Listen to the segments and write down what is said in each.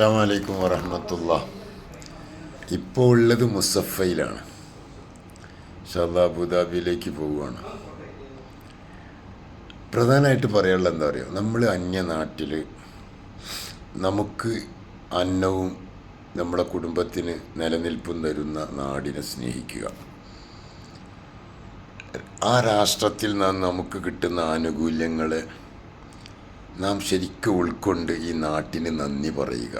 അസ്സാം വലൈക്കും വറഹമത്തുള്ള. ഇപ്പോൾ ഉള്ളത് മുസഫയിലാണ്. ഷാദ അബുദാബിയിലേക്ക് പോവുകയാണ്. പ്രധാനമായിട്ട് പറയാനുള്ളത് എന്താ പറയുക നമ്മൾ അന്യനാട്ടിൽ നമുക്ക് അന്നവും നമ്മുടെ കുടുംബത്തിന് നിലനിൽപ്പും തരുന്ന നാടിനെ സ്നേഹിക്കുക. ആ രാഷ്ട്രത്തിൽ നിന്ന് നമുക്ക് കിട്ടുന്ന ആനുകൂല്യങ്ങളെ നാം ശരിക്കും ഉൾക്കൊണ്ട് ഈ നാട്ടിന് നന്ദി പറയുക.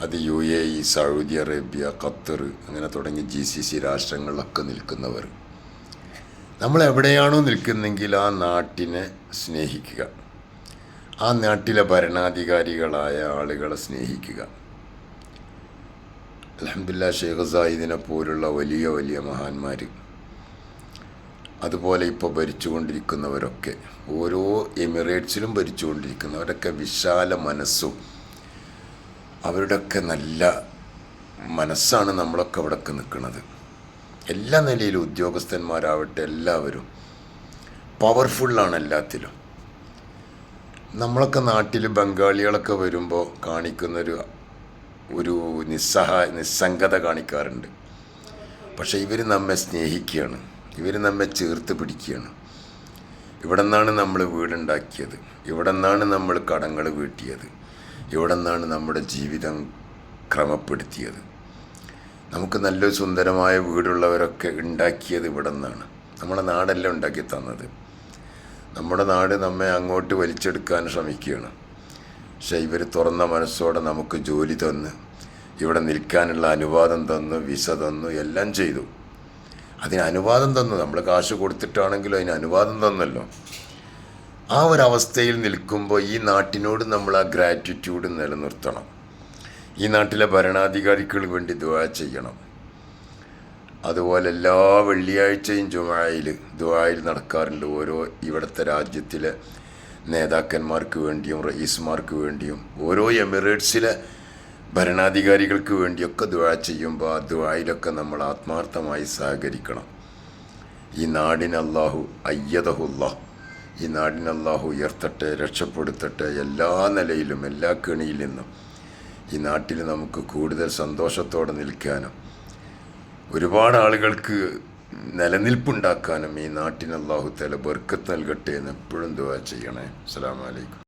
അത് U A E Saudi Arabia Qatar അങ്ങനെ തുടങ്ങി ജി സി സി രാഷ്ട്രങ്ങളിലൊക്കെ നിൽക്കുന്നവർ. നമ്മൾ എവിടെയാണോ നിൽക്കുന്നെങ്കിൽ ആ നാട്ടിനെ സ്നേഹിക്കുക. ആ നാട്ടിലെ ഭരണാധികാരികളായ ആളുകളെ സ്നേഹിക്കുക. അലഹമില്ല ഷെയ്ഖ് സായിദിനെ പോലുള്ള വലിയ വലിയ മഹാന്മാർ അതുപോലെ ഇപ്പോൾ ഭരിച്ചുകൊണ്ടിരിക്കുന്നവരൊക്കെ. ഓരോ എമിറേറ്റ്സിലും ഭരിച്ചുകൊണ്ടിരിക്കുന്നവരൊക്കെ വിശാല മനസ്സും അവരുടെയൊക്കെ നല്ല മനസ്സാണ് നമ്മളൊക്കെ അവിടെയൊക്കെ നിൽക്കുന്നത്. എല്ലാ നിലയിലും ഉദ്യോഗസ്ഥന്മാരാവട്ടെ എല്ലാവരും പവർഫുള്ളാണ് എല്ലാത്തിലും. നമ്മളൊക്കെ നാട്ടിൽ ബംഗാളികളൊക്കെ വരുമ്പോൾ കാണിക്കുന്നൊരു ഒരു നിസ്സഹായ നിസ്സംഗത കാണിക്കാറുണ്ട്. പക്ഷേ ഇവർ നമ്മെ സ്നേഹിക്കുകയാണ്. ഇവർ നമ്മെ ചേർത്ത് പിടിക്കുകയാണ്. ഇവിടെ നിന്നാണ് നമ്മൾ വീടുണ്ടാക്കിയത്. ഇവിടെ നിന്നാണ് നമ്മൾ കടങ്ങൾ വീട്ടിയത്. ഇവിടെ നിന്നാണ് നമ്മുടെ ജീവിതം ക്രമപ്പെടുത്തിയത്. നമുക്ക് നല്ലൊരു സുന്ദരമായ വീടുള്ളവരൊക്കെ ഉണ്ടാക്കിയത് ഇവിടെ നിന്നാണ് നമ്മുടെ നാടെല്ലാം ഉണ്ടാക്കി തന്നത്. നമ്മുടെ നാട് നമ്മെ അങ്ങോട്ട് വലിച്ചെടുക്കാൻ ശ്രമിക്കുകയാണ്. പക്ഷേ ഇവർ തുറന്ന മനസ്സോടെ നമുക്ക് ജോലി തന്ന് ഇവിടെ നിൽക്കാനുള്ള അനുവാദം തന്നു വിസ തന്നു എല്ലാം ചെയ്തു. അതിന് അനുവാദം തന്നു. നമ്മൾ കാശ് കൊടുത്തിട്ടാണെങ്കിലും അതിന് അനുവാദം തന്നല്ലോ. ആ ഒരു അവസ്ഥയിൽ നിൽക്കുമ്പോൾ ഈ നാട്ടിനോട് നമ്മൾ ആ ഗ്രാറ്റിറ്റ്യൂഡ് നിലനിർത്തണം. ഈ നാട്ടിലെ ഭരണാധികാരികൾ വേണ്ടി ദുവാ ചെയ്യണം. അതുപോലെ എല്ലാ വെള്ളിയാഴ്ചയും ജുമായിൽ ദുവായിൽ നടക്കാറുണ്ട്. ഓരോ ഇവിടുത്തെ രാജ്യത്തിലെ നേതാക്കന്മാർക്ക് വേണ്ടിയും റയീസ്മാർക്ക് വേണ്ടിയും. ഓരോ എമിറേറ്റ്സിലെ ഭരണാധികാരികൾക്ക് വേണ്ടിയൊക്കെ ദുവാ ചെയ്യുമ്പോൾ ആ ദുവായിലൊക്കെ നമ്മൾ ആത്മാർത്ഥമായി സഹകരിക്കണം. ഈ നാടിന് അള്ളാഹു അയ്യതഹുല്ല ഈ നാടിന് ഉയർത്തട്ടെ രക്ഷപ്പെടുത്തട്ടെ എല്ലാ നിലയിലും എല്ലാ കെണിയിൽ നിന്നും ഈ നാട്ടിൽ നമുക്ക് കൂടുതൽ സന്തോഷത്തോടെ നിൽക്കാനും ഒരുപാട് ആളുകൾക്ക് നിലനിൽപ്പുണ്ടാക്കാനും ഈ നാട്ടിന് അള്ളാഹു തല ബർക്കത്ത് നൽകട്ടെ എന്ന് എപ്പോഴും ദുവാ ചെയ്യണേ. അസ്സാം വലൈക്കും